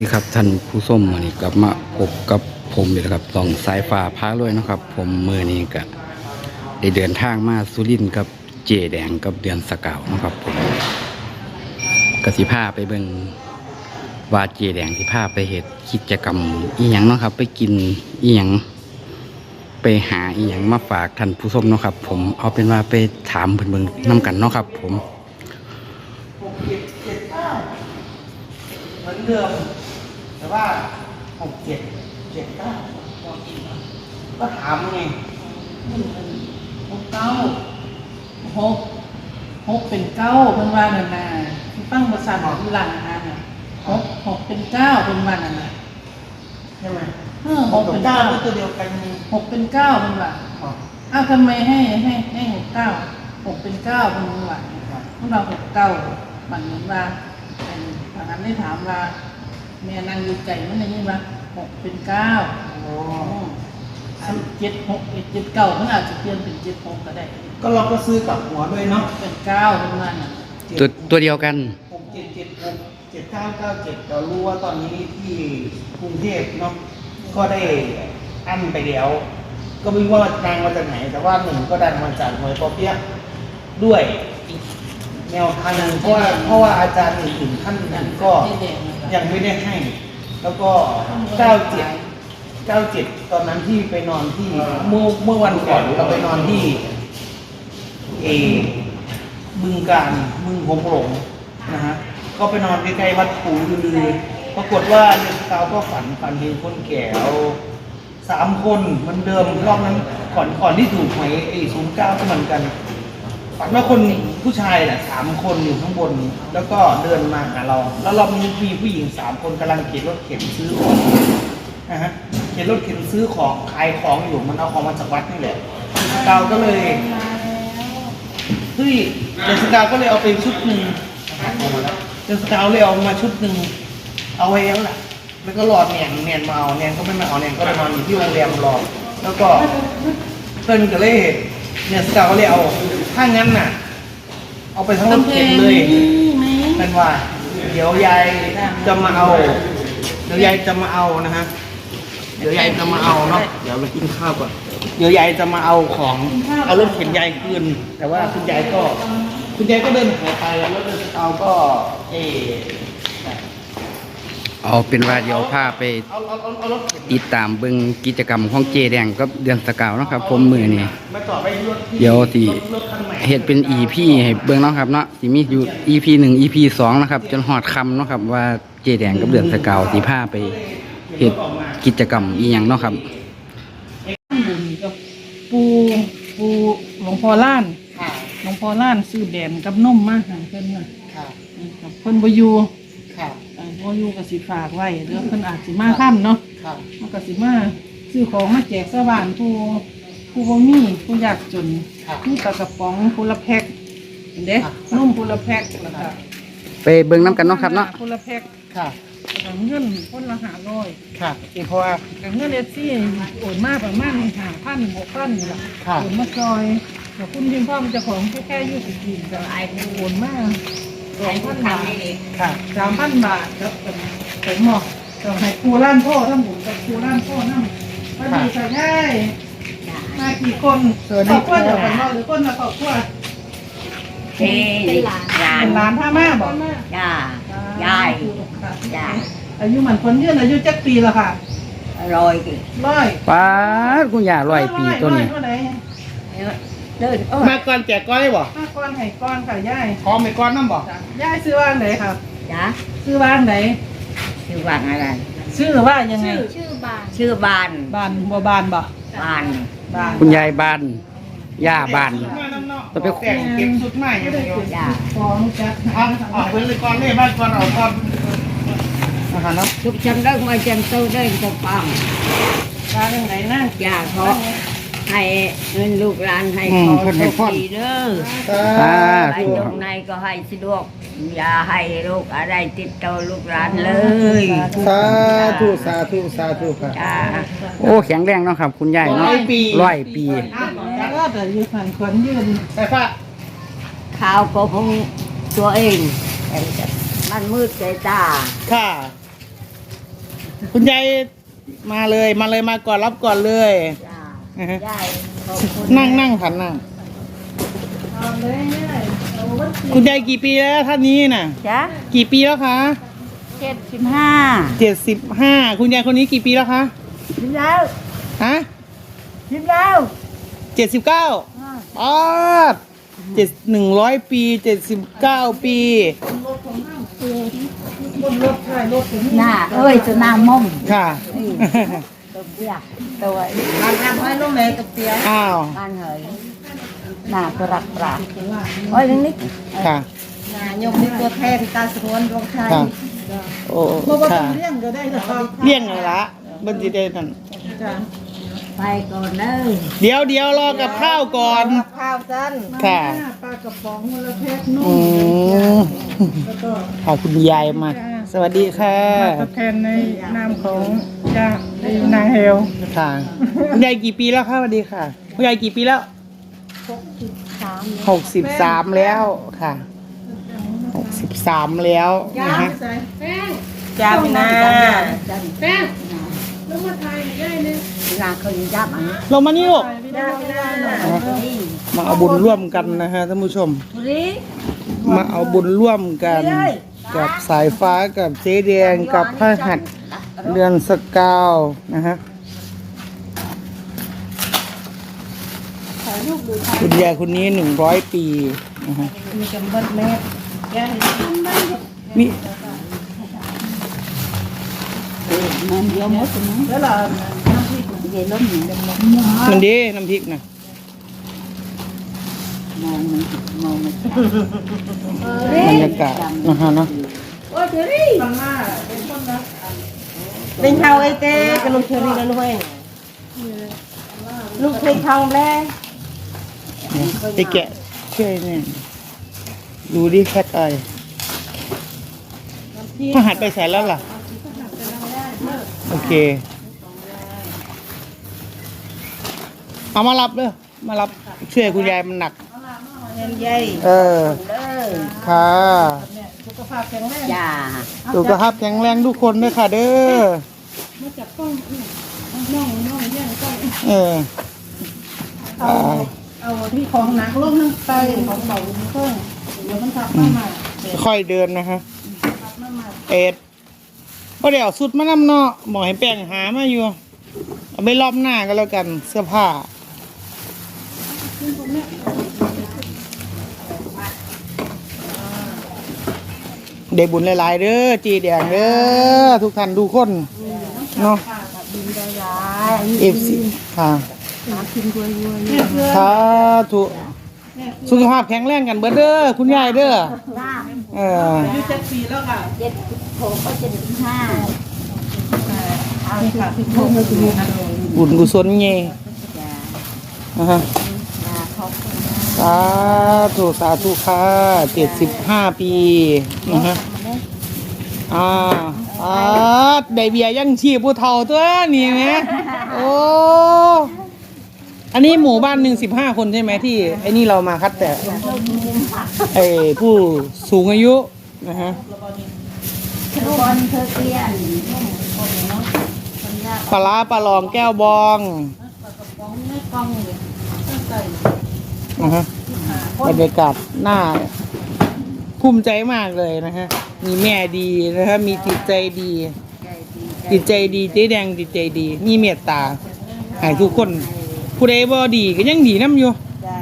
นี่ครับท่านผู้ส้มวันนี้กลับมาพบกับผมอีกแล้วครับต้องสายฟ้าพาเลยนะครับ ผมมือนี้ก็ได้เดินทางมาสุรินทร์กับเจแดงกับเดือนสกาวนะครับผมกสิพาไปเบิ่งว่าเจแดงที่พาไปเหตุกิจกรรมอีหยังเนาะครับ ไปกินอีหยังไปหาอีหยังมาฝากท่านผู้ชมเนาะครับ ผมเอาเป็นว่าไปถามเพิ่นเบิ่งนํกันเนาะครับ ผมหกเจ็ดเจ็ดเก้าเหมือนเดิม แต่ว่าหกเจ็ดเจ็ดเก้าก็ถามไงหกเก้าหกหกเป็นเก้าเพิ่นว่านั่นน่ะที่ฟังภาษาของหลังอ่านน่ะหกหกเป็นเก้าเพิ่นว่านั่นน่ะใช่ไหมหกเป็นเก้าเก้าก็ตัวเดียวกันหกเป็นเก้าเพิ่นว่าอ้าวทำไมให้ให้ให้หกเก้าหกเป็นเก้าเพิ่นว่าพวกเราหกเก้าบัดนี้ว่าเป็นตอนนั้นได้ถามว่า แม่นางอยู่ใจมันได้ยินว่าหกเป็นเก้าโอ้อันเจ็ดหกเอ็ดเจ็ดเก้ามันอาจจะเปลี่ยนเป็นเจ็ดหกก็ได้ ก็เราก็ซื้อกลับหัวด้วยเนาะเป็นเก้าเพิ่นว่าน่ะตัวตัวเดียวกัน หกเจ็ดเจ็ดหกเจ็ดเก้าเก้าเจ็ดเรารู้ว่าตอนนี้ที่กรุงเทพเนาะก็ได้อั้นไปแล้ว ก็ไม่รู้ว่าดังมาจากไหน แต่ว่าหนึ่งก็ดังมาจากหน่วยปอเปี๊ยะด้วยอีกแนวทางหนึ่งเพราะว่าเพราะว่าอาจารย์อื่นๆท่านนั้นก็ ยังไม่ได้ให้ แล้วก็เก้าเจ็ดเก้าเจ็ดตอนนั้นที่ไปนอนที่เมื่อเมื่อวันก่อนเราไปนอนที่ เอบึงการบึงหงหลงนะฮะก็ไปนอนใกล้ๆวัดปู่ลือปรากฏว่าเดือนเก้าก็ฝันฝันเห็นคนแก่เอาสามคนเหมือนเดิมรอบนั้นก่อนก่อนที่ถูกหวยไอ้ศูนย์เก้าก็เหมือนกัน ฝันว่าคนผู้ชายแหละสามคนอยู่ข้างบน แล้วก็เดินมาหาเรา แล้วเรามีมีผู้หญิงสามคนกำลังเข็นรถเข็นซื้อของนะฮะเข็นรถเข็นซื้อของขายของอยู่มันเอาของมาจากวัดนี่แหละสกาวก็เลยเฮ้ยเดนสกาวก็เลยเอาไปชุดหนึ่งเดนสกาวเลยเอามาชุดหนึ่งเอาไว้แล้วแหละแล้วก็รอแนนแนนมาเอาแนนก็ไม่มาเอาแนนก็ไปนอนอยู่ที่โรงแรมรอแล้วก็เพิ่นก็เลยเนี่ยสกาวก็เลยเอา ถ้างั้นน่ะ เอาไปทั้งรถเข็นเลยไหมเป็นว่า เดี๋ยวยายจะมาเอา เดี๋ยวยายจะมาเอานะฮะ เดี๋ยวยายจะมาเอาเนาะ เดี๋ยวเรากินข้าวก่อน เดี๋ยวยายจะมาเอาของ เอารถเข็นยายคืน แต่ว่าคุณยายก็ คุณยายก็เดินหายไปแล้วรถสกาวก็ เออ เอาเป็นว่าเดี๋ยวพาไปเอาเอาเอาเอารถเข็นติดตามเบิ่งกิจกรรมของเจแดงกับเดือนสกาวเนาะครับ ผมมือนี่มาจอดไว้รถที่เดี๋ยวสิรถรถคันใหม่เฮ็ดเป็น EP ให้เบิ่งเนาะครับเนาะสิมีอยู่ EP หนึ่ง EP สองนะครับ จนฮอดคำเนาะครับ ว่าเจแดงกับเดือนสกาวสิพาไปเฮ็ดกิจกรรมอีหยังเนาะครับบุญกับปูปูหลวงพ่อล้านค่ะหลวงพ่อล้านซื้อแบนกับนมมาให้เพิ่นน่ะค่ะกับเพิ่นบ่อยู่ค่ะเอ่อ บ่อยู่ก็สิฝากไว้เดี๋ยวเพิ่นอาจสิมาค่ำเนาะค่ะมันก็สิมาซื้อของมาแจกชาวบ้านผู้ผู้บ่มีผู้ยากจนค่ะมีปลากระป๋องผู้ละแพ็คเห็นเด้ค่ะนมผู้ละแพ็คแล้วก็ไปเบิ่งน้ำกันเนาะครับเนาะผู้ละแพ็คค่ะแล้วก็เงินคนละ500ค่ะเพราะว่า กับเงินเอซี่โอนมาประมาณ5,000 6,000นี่ล่ะค่ะโอนมาซอยแต่คุณพิมพ์พ่อมันเจะของแค่แค่ยี่สิบกินก็ไอ้โอนมา สองพันบาทค่ะสามพันบาทครับเป็นเป็นหมอกก็ให้ครูร้านพ่อทั้งหมดกับครูร้านพ่อนั่งพอดีใส่ได้มากี่คนครอบครัวเดียวกันเนาะหรือคนละครอบครัวเฮ้ยหลานเป็นหลานท่าแม่บอกจ้ายายยายอายุหมันคนยืนอายุจักปีละค่ะอร่อยดิร้อยป้าดคุณย่าร้อยปีตัวนี้ร้อย เท่าไหร่เดินโอ้มาก่อนแจกก้อนได้บ่ห้าก้อนไห่ก้อนค่ะย่ายพร้อมไปก้อนน้ำบ่จ้ะย่ายซื้อว่างไหนครับจ้าซื้อว่างไหนชื่อว่างอะไรชื่อว่ายังไง ชื่อบานบานบ่บานบ่บานบานคุณยายบ้านย่าบ้านจะไป แต่งเก็บชุดใหม่อย่างเดียวจ้าฟองจักเอาออกไปเลยก้อนเลยบ้านก้อนเอาก้อนอาหารเนาะ ทุกชั้นเลิกมาจันโตเดินตะปังบานยังไงนะจ้าเขา ให้เงินลูกหลานให้ขอโชคดีเด้อสาไปธุตรงไหนก็ให้สะดวก อย่าให้โรคอะไรติดต่อลูกหลานเลยสาธุสาธุสาธุค่ะ จ้าโอ้แข็งแรงเนาะครับ คุณยายเนาะร้อยปี ร้อยปีก็แต่อยู่หันขวัญยืนใส่ฟ้าข้าวก็คงตัวเองมันมืดใจตาค่ะ คุณยายมาเลยมาเลยมาก่อนรับก่อนเลย จ้านะฮะ ยายขอบคุณนั่งนั่งผันนั่งเอาเลยเนี่ยเอาวัดคุณยายกี่ปีแล้วท่านนี้น่ะ จ้ากี่ปีแล้วคะเจ็ดสิบห้าเจ็ดสิบห้าคุณยายคนนี้กี่ปีแล้วคะชิมแล้วฮะชิมแล้วเจ็ดสิบเก้าอ๋อเจ็ดหนึ่งร้อยปีเจ็ดสิบเก้าปีบนรถถ่ายรถถึงหน้าเอ้ยจะหน้าม่อมค่ะ ตัวเบี้ยตัวร้านทำให้ลูกแม่กับเตียอ้าวบ้านเหยหน้าตัวรักปราโอ้ยนึงนิดค่ะนายกนี่ตัวแทนการสะท้อนรองไทยค่ะ โอ้เพราะว่าค่ะเลี้ยงก็ได้แต่เลี่ยงเลยละบันจิได้นั่น จ้ะไปก่อนเด้อเดี๋ยวเดี๋ยวรอกับข้าวก่อนข้าวจันค่ะปลากระป๋องมลแพทนุ่อืมมแล้วก็ค่ะคุณยายมา สวัสดีค่ะทดแทนในนามของจ้านางเฮลค่ะคุณยายกี่ปีแล้วคะสวัสดีค่ะคุณยายกี่ปีแล้วสามหกสิบสามแล้วค่ะหกสิบสามแล้วนะฮะจ้าพี่นาแป้งแล้วมาถ่ายได้เลยงานเขายังจับอันนี้ลงมานี่ลูกจ้าพี่นานี่มาเอาบุญร่วมกันนะฮะท่านผู้ชมทุรีมาเอาบุญร่วมกัน กับสายฟ้ากับเจ๊แดงกับพระหัตถ์เรือนสกาวนะฮะคุณยายคนนี้หนึ่งร้อยปีนะฮะมีกำบัดแม่แกมีเงินเดียวหมดนะแล้วเราเดี๋ยวล้มหนึ่งมันดีน้ำพริกนะ มองมันมองมันบรรยากาศนะฮะเนาะทำหน้าเป็นต้นนะเป็นเท่าไอเต้กับลูกเชอรี่แล้วลูกเองลูกเพลงทองแล้วไปแกะช่วยเนี่ยดูดิแคทไอพระหัตถ์ไปใส่แล้วล่ะ โอเค เอามารับเลยมารับช่วยคุณยายมันหนัก เงินใหญ่เออ เด้อค่ะสุขภาพแข็งแรงจ้าสุขภาพแข็งแรงทุกคนด้วยค่ะเด้อ มาจับกล้องน้องน้องแย่งกล้องเออ เอาอ่าเอาที่ของหนักลงทั้งไตของเบาเครื่องเดี๋ยวมันทับมาใหม่ค่อยเดินนะฮะทับมาใหม่เอ็ดก็เดี๋ยวสุดมานำเนาะหมอให้แป้งหามาอยู่ เอาไปรอบหน้าก็แล้วกันเสื้อผ้า ได้บุญหลายๆเด้อจีแดงเด้อทุกท่านทุกคนเนาะเอฟซีค่ะสาธุสุขภาพแข็งแรงกันเบิดเด้อคุณยายเด้อจ้าเอออายุเจ็ดปีแล้วค่ะเจ็ดหกก็เจ็ดห้าเอาค่ะที่พ่อมาดูบุญกุศลเงี้จ้านะฮะจ้าขอบคุณ สาธุสาธุค่ะเจ็ดสิบห้าปีนะฮะอ่าอ่าได้เบียร์ยังชีพผู้เฒ่าตัวนี่ไหมโอ้อันนี้หมู่บ้านหนึ่งสิบห้าคนใช่ไหมที่ไอ้นี่เรามาคัดแต่ไอ้ผู้สูงอายุนะฮะทุกคนเธอเตี้ยนคนเนากปลาร้าปลาลองแก้วบอง นกล้องเลยตั้งใจนะฮะบรรยากาศหน้าภูมิใจมากเลยนะฮะ มีแม่ดีนะฮะ มีจิตใจดี จิตใจดีเจ๊แดงจิตใจดี มีเมตตาให้ทุกคน ผู้ใดบ่ดีก็ยังดีน้ำอยู่จ้า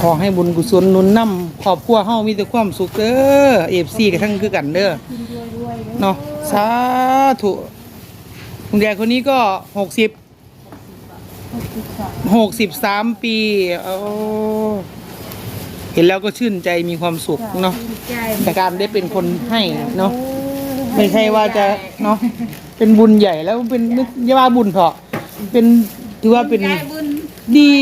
ขอให้บุญกุศลหนุนนำครอบครัวเฮามีแต่ความสุขเด้อเอฟซีกับทั้งคือกันเด้อเนาะสาธุคุณยายคนนี้ก็หกสิบ หกสิบสามปีโอ้เห็นแล้วก็ชื่นใจมีความสุขเนาะใจแต่การได้เป็นคนให้เนาะไม่ใช่ว่าจะเนาะเป็นบุญใหญ่แล้วเป็นนึกอย่าว่าบุญเถอะเป็นถือว่าเป็นดี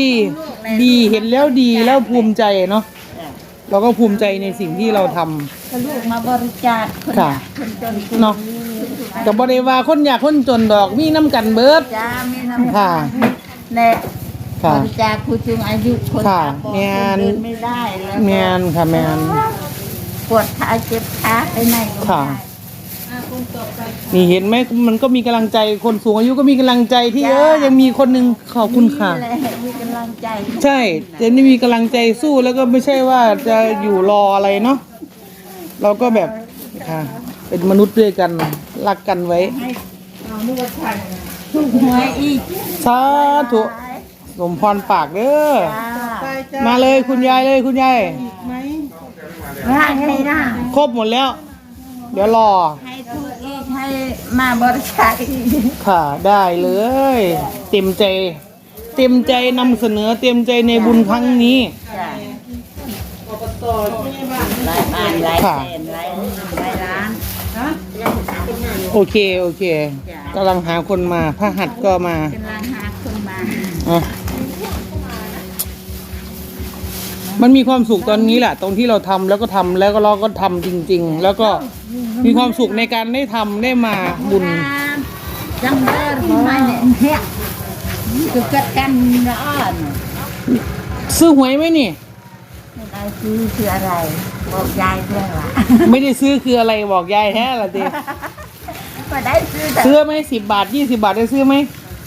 ดีเห็นแล้วดีแล้วภูมิใจเนาะเราก็ภูมิใจในสิ่งที่เราทำก็ลูกมาบริจาคคนค่ะคนจนเนาะกับบริวาคนอยากคนจนดอกมีน้ำกันเบิดจ้าไม่น้ำค่ะ แน่ค่ะ บริจาคผู้สูงอายุคนค่ะตาบอดแม่นเดินไม่ได้แล้วแมนค่ะแมน ปวดขาเจ็บขาไปไหนก็ไม่ค่ะ ได้อะคุณต่อไปนี่เห็นไหมมันก็มีกำลังใจคนสูงอายุก็มีกำลังใจที่เออยังมีคนหนึ่งขอบคุณค่ะ นี่แหละมีกำลังใจใช่จะนี่มีกำลังใจสู้แล้วก็ไม่ใช่ว่าจะอยู่รออะไรเนาะเราก็แบบค่ะ เป็นมนุษย์ด้วยกันรักกันไว้ ถูกหวยอีกสาธุสมพรปากเด้อจ้าไปจ้ามาเลยคุณยายเลยคุณยายไหมว่าไงนะครบหมดแล้ว เดี๋ยวรอ ให้ถูกอีกให้มาบริจาคอีกค่ะได้เลย เต็มใจ เต็มใจนำเสนอเต็มใจในบุญครั้งนี้ จ้าอบตที่บ้านหลายบ้านหลายค่ะแสนหลายหลายล้านฮะ โอเค โอเคกำลังหาคนมาพระหัดก็มากำลังหาคนมาอะมันมีความสุขตอนนี้แหละตรงที่เราทำแล้วก็ทำแล้วก็เราก็ทำจริง ๆ แล้วก็มีความสุขในการได้ทำได้มาบุญ จังเดินมาเนี่ยเนี่ยคือกัดกันร้อนซื้อหวยไหมนี่ ไม่ได้ซื้อคืออะไร บอกยายด้วยว่าไม่ได้ซื้อคืออะไรบอกยายแท้ละดิ ไม่ได้ซื้อแต่ซื้อไหมสิบบาทยี่สิบาทได้ซื้อไหม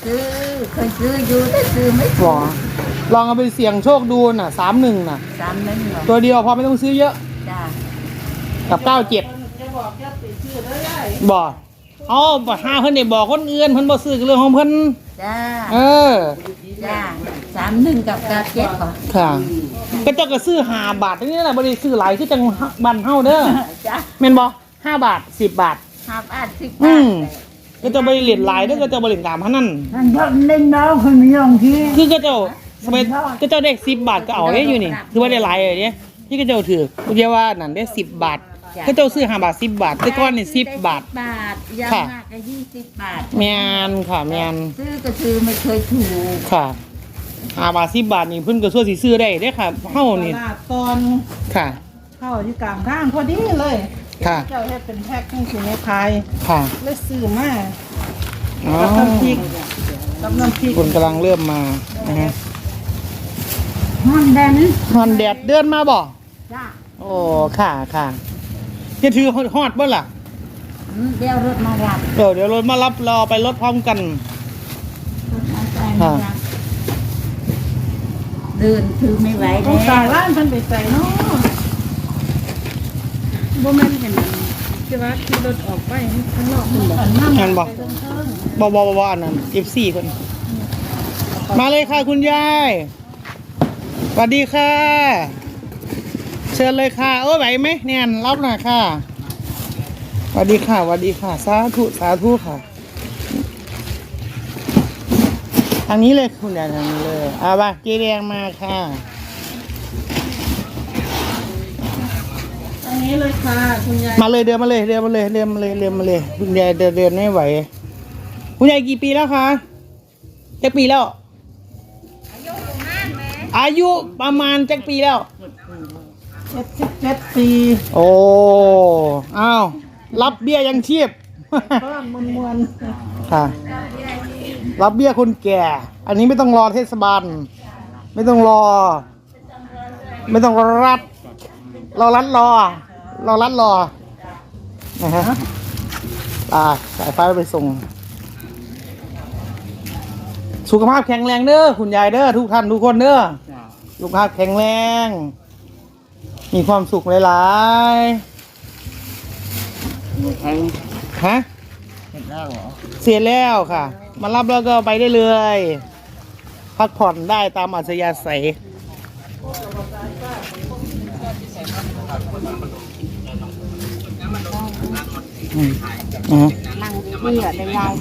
ซื้อเคยซื้ออยู่แต่ซื้อไม่หรอลองเอาไปเสี่ยงโชคดูน่ะสามหนึ่งน่ะ สามนึงหรอกตัวเดียวพอไม่ต้องซื้อเยอะจ้ากับเก้าเจ็ดจะบอกจะติดชื่อแล้วได้บอกเอาบ่ห้าเพิ่นได้บอกคนอื่นเพิ่นบ่ซื้อก็เรื่องของเพิ่นจ้าเออ จ้าสามหนึ่งกับกาเจ็ดป่ะค่ะก็เจ้าก็ซื้อห้าบาทนี่แหละบ่ได้ซื้อหลายคือจังบ้านเฮาเด้อจ้าแม่นบ่ห้าบาทสิบบาทห้าบาทสิบอืบาทมก็จะบ่ได้เหรียญหลายเด้อก็จะบ่เหรียญตามเท่านั้นท่านยอดเล่นน้องคนยองที่คือก็เจ้าสมัยก็เจ้าได้สิบบาทก็เอาได้อยู่นี่คือว่าได้หลายเลยเนี่ยที่ก็เจ้าถือกูจะว่านั่นได้สิบบาทก็เจ้าซื้อห้าบาทสิบบาทแต่ก้อนนี่สิบบาทบาทยางค่ะมากก็ยี่สิบบาทแมนค่ะแมนซื้อก็ซื้อไม่เคยถูกค่ะห้าบาทสิบบาทนี่เพิ่นก็ช่วยสิซื้อได้เด้อค่ะเฮานี่ตลาดตอนค่ะเข้าที่กลางทางพอดีเลย ค่ะ เจ้าเฮ็ดเป็นแพ็คให้สิในไทยค่ะแล้วซื้อมาอ๋อกับน้ำพริกกับน้ำพริกคนกำลังเริ่มมานะฮะห้องแดนฮอนแดดเดินมาบ่จ้าโอ้ค่ะค่ะจะถือฮอดบ่ล่ะอืมเดี๋ยวรถมารับเดี๋ยวเดี๋ยวรถมารับรอไปรถพร้อมกันรถมาไปมารับเดินถือไม่ไหวต้องแล้กาวร้านเพิ่นไปใส่เนาะ บ่แม่นเห็นที่ว่าขี่รถออกไปข้างนอกมันบ่งานบ่บ่บ่บ่บ่อันนั้น F4 คนมาเลยค่ะคุณยายสวัสดีค่ะ เชิญเลยค่ะโอ้ไหวไหมเนี่ยรับหน่อยค่ะสวัสดีค่ะสวัสดีค่ะ สาธุสาธุค่ะ ทางนี้เลยคุณยายทางนี้เลยเอาบ่ะเจ๊แดงมาค่ะ นี้เลยค่ะคุณยายมาเลยเดินมาเลยเดินมาเลยเดินมาเลยเดินมาเลยคุณยายเดินเดินไม่ไหวคุณยายกี่ปีแล้วคะจักปีแล้ว อายุประมาณจักปีแล้วเจ็ดสิบเจ็ดปีโอ้อ้าวรับเบี้ยยังชีพบ้านมวนมวนค่ะ รับเบี้ยคนแก่ อันนี้ไม่ต้องรอเทศบาล ไม่ต้องรอ ไม่ต้องรัดเรารัดรอ เรารัดรอนะฮะอ่าสายไฟไปส่ง สุขภาพแข็งแรงเด้อคุณยายเด้อทุกท่านทุกคนเด้อสุขภาพแข็งแรง มีความสุขหลายๆฮะเสร็จแล้วค่ะ มารับแล้วก็ไปได้เลย พักผ่อนได้ตามอัธยาศัย อืมอืมนั่งเพื่อได้ยาย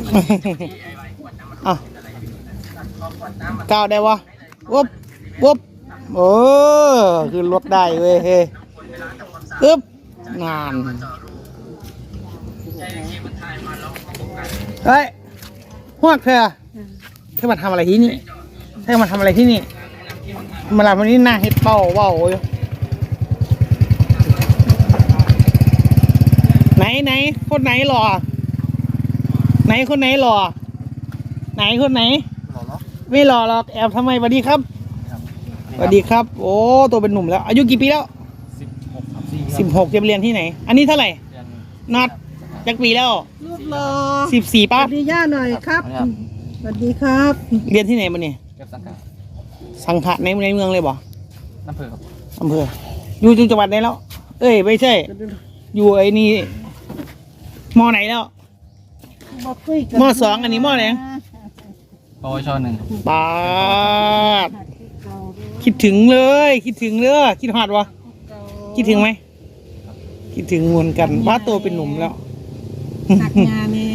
อะก้าวได้วะวุบวุบโอ้คือรถได้เว้ยเฮ้ยอึ๊บงานเฮ้ยพวกเธอเธอมาทำอะไรที่นี่เธอมาทำอะไรที่นี่มาลาวันนี้หน้าเฮ็ดเป้าเว้าอยู่ ไหนไหนคนไหนหล่อ ไหนคนไหนหล่อ ไหนคนไหน ไม่หล่อหรอกแอบทำไมสวัสดีครับสวัสดีครับ โอ้ตัวเป็นหนุ่มแล้ว อายุกี่ปีแล้วสิบหกจะไปเรียนที่ไหน อันนี้เท่าไหร่นัดจักปีแล้วรูปรอสิบสี่สป้าวัสดีย่าหน่อยครับสวัสดีครับ เรียนที่ไหนมาเนี่ยเก็บสังกัดสังขะในในเมืองเลยบ่น้ำเผือกครับอำเภออยู่จังหวัดไหนแล้ว เอ้ยไม่ใช่ อยู่ไอ้นี่ มอไหนแล้วบอกคุยกันมสองอันนี้มไหนปวชหนึ่งปาดคิดถึงเลย คิดถึงเด้อคิดฮอดวะคิดถึงไหมคิดถึงเหมือนกันว่าโตเป็นหนุ่มแล้วหักงานนี่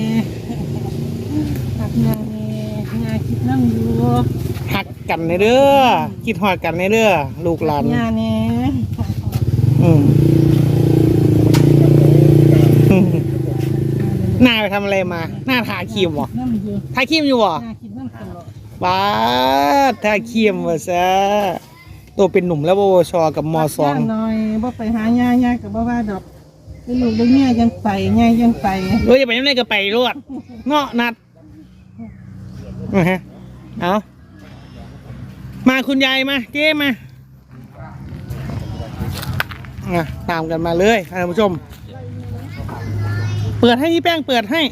หักงานนี่งานคิดนั่งอยู่หักกันในเด้อคิดฮอดกันในเด้อลูกหลาน งานนี่อืมอืม หน้าไปทำอะไรมา หน้าทาครีมวะนั่งอยู่ทาครีมอยู่วะงานคิดนั่งตลอดว้าดทาครีมวะซะตัวเป็นหนุ่มแล้วปวชกับมสองย่าหน่อยบ่ไปหายายายกับบ่ว่าดอกไปลูกได้เมียยังไปยายยังไปเฮ้ยอย่าไปยังไงก็ไปรวดเงาะนัดเอาฮะเอามาคุณยายมาเจ้มาอะตามกันมาเลยท่านผู้ชม เปิดให้พี่แป้งเปิดให้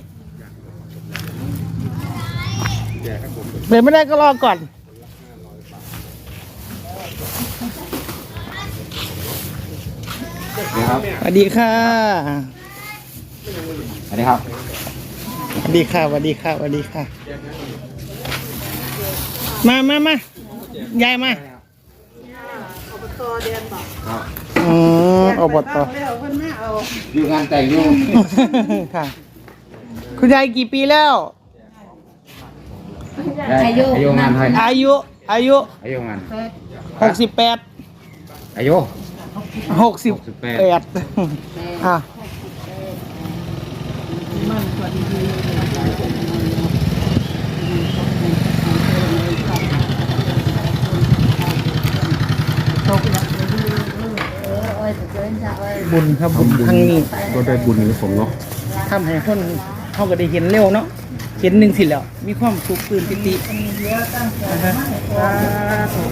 เปิดไม่ได้ก็รอก่อนครับสวัสดีค่ะสวัสดีครับ สวัสดีค่ะ สวัสดีค่ะ สวัสดีค่ะ มา มา มายายมาอื มอบตแล้วเพิ่นมาเอาอยู่งานแต่งอยู่ค่ะ คุณยายกี่ปีแล้วอายุอายุงานเท่าไหร่อายุ อายุอายุงานหกสิบแปดอายุหกสิบแปดอะ บุญครับบุญครั้งนี้ก็ได้บุญในสงเนาะทำให้คนเขาก็ได้เห็นเร็วเนาะเห็นหนึ่งสิแล้ว มีความสุขตื่นปิตินะฮะสาธุ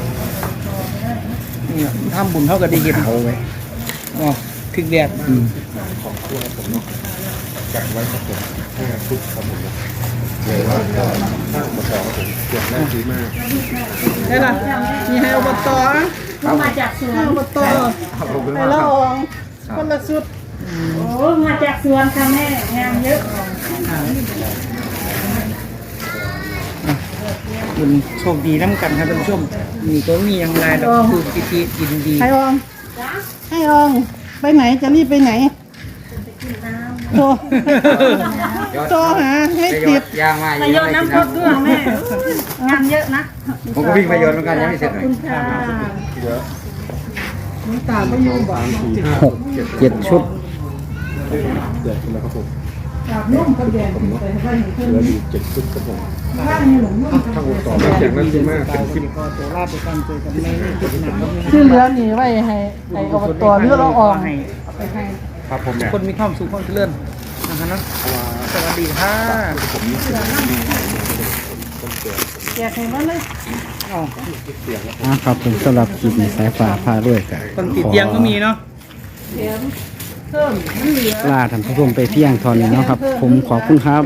นี่ล่ะทำบุญเขาก็ได้เห็นเขาไว้อ๋อถึกแดดได้ละมีให้อบตนะมาจากสวนให้อบตให้ละออง คนละสุดโอ้มาจากสวนค่ะแม่งานเยอะคุณโชคดีน้ำกันครับท่านผู้ชม มีก็มีอย่างไรดอกคือพิธียินดีให้อองให้ออง ไปไหนจะรีบไปไหนโทรโทรหาให้ติดยางมามาโยนน้ำพดด้วยแม่งานเยอะนะผมก็วิ่งมาโยนเหมือนกันยังไม่เสร็จเลยค่ะ ตาไม่อยู่บ่หกเจ็ดชุดตานุ่มกระแดงไปให้เพิ่นเหลืออยู่เจ็ดชุดครับผมบ้านนี่หลงนุ่มดต่อมาจากนั้นมากเป็นสิบก็ตัวลาบไปกันเจอกันในที่เหลือนี่ไว้ให้ให้อบตหรือเราออกให้เอาไปให้ครับผมคนมีความสุขความเจริญนะครับนะสวัสดีค่ะแจกให้มันเลย อ๋ออะครับผมสำหรับคลิปนี้สายฟ้าพาด้วยกันคนติดเตียงก็มีเนาะเพิ่มมันเหลือ ลาท่านผู้ชมไปเพียงเทอนนี้เนาะครับ ผมขอบคุณครับ